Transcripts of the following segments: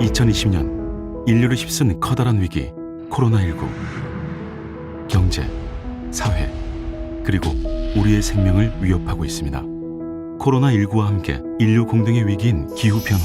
2020년 인류를 휩쓴 커다란 위기 코로나19 경제, 사회, 그리고 우리의 생명을 위협하고 있습니다. 코로나19와 함께 인류 공동의 위기인 기후 변화.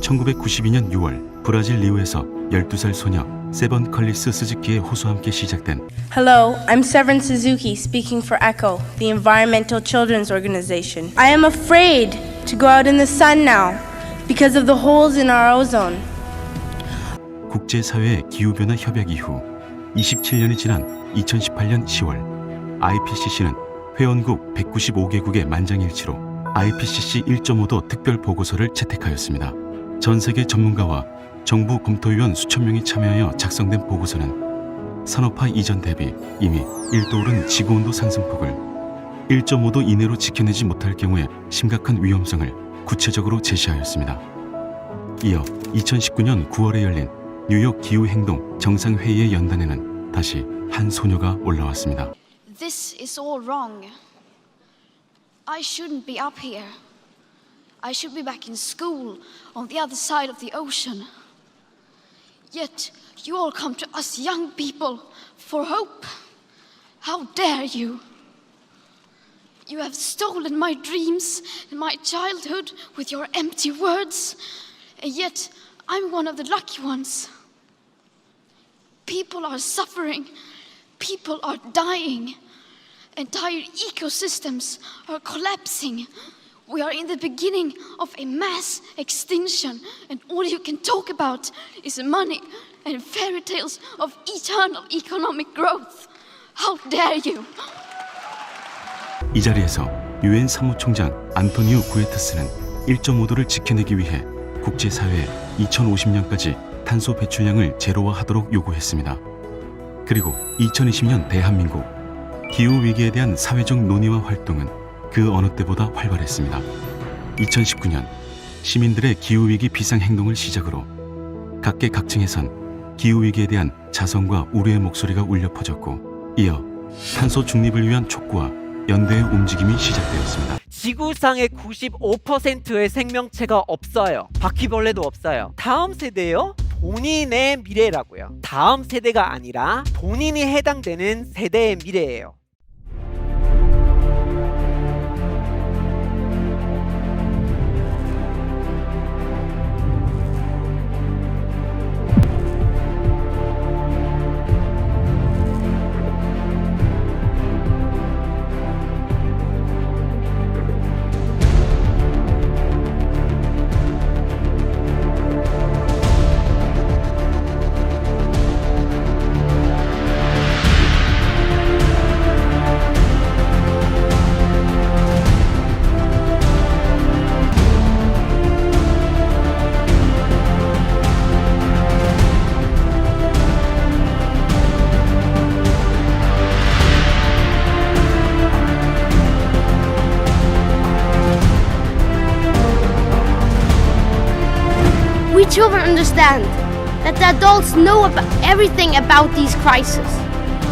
1992년 6월 브라질 리우에서 12살 소녀 세번 컬리스 스즈키의 호소와 함께 시작된 Hello, I'm Severin Suzuki speaking for ECHO, the Environmental Children's Organization. I am afraid to go out in the sun now because of the holes in our ozone. 국제사회의 기후변화 협약 이후 27년이 지난 2018년 10월 IPCC는 회원국 195개국의 만장일치로 IPCC 1.5도 특별 보고서를 채택하였습니다. 전 세계 전문가와 정부 검토위원 수천 명이 참여하여 작성된 보고서는 산업화 이전 대비 이미 1도 오른 지구 온도 상승폭을 1.5도 이내로 지켜내지 못할 경우에 심각한 위험성을 구체적으로 제시하였습니다. 이어 2019년 9월에 열린 뉴욕 기후 행동 정상회의의 연단에는 다시 한 소녀가 올라왔습니다. This is all wrong. I shouldn't be up here. I should be back in school on the other side of the ocean. Yet you all come to us young people for hope. How dare you? You have stolen my dreams and my childhood with your empty words, and yet I'm one of the lucky ones. People are suffering, people are dying, entire ecosystems are collapsing. We are in the beginning of a mass extinction, and all you can talk about is money and fairy tales of eternal economic growth. How dare you! 이 자리에서 유엔 사무총장 안토니오 구에타스는 1.5도를 지켜내기 위해 국제사회에 2050년까지 탄소 배출량을 제로화하도록 요구했습니다. 그리고 2020년 대한민국 기후 위기에 대한 사회적 논의와 활동은 그 어느 때보다 활발했습니다. 2019년 시민들의 기후 위기 비상 행동을 시작으로 각계각층에선 기후 위기에 대한 자성과 우려의 목소리가 울려 퍼졌고 이어 탄소 중립을 위한 촉구와 연대의 움직임이 시작되었습니다. 지구상의 95%의 생명체가 없어요. 바퀴벌레도 없어요. 다음 세대요? 본인의 미래라고요. 다음 세대가 아니라 본인이 해당되는 세대의 미래예요. Children understand that the adults know about everything about these crises.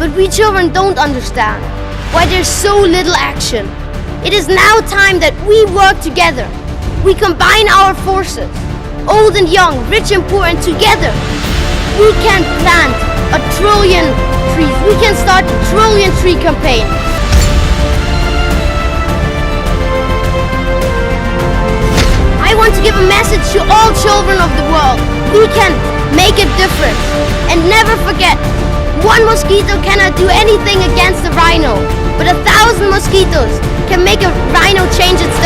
But we children don't understand why there's so little action. It is now time that we work together. We combine our forces, old and young, rich and poor, and together we can plant a trillion trees. We can start a trillion tree campaign. I want to give a message to all children of the world. We can make a difference. And never forget, one mosquito cannot do anything against a rhino, but a thousand mosquitoes can make a rhino change its.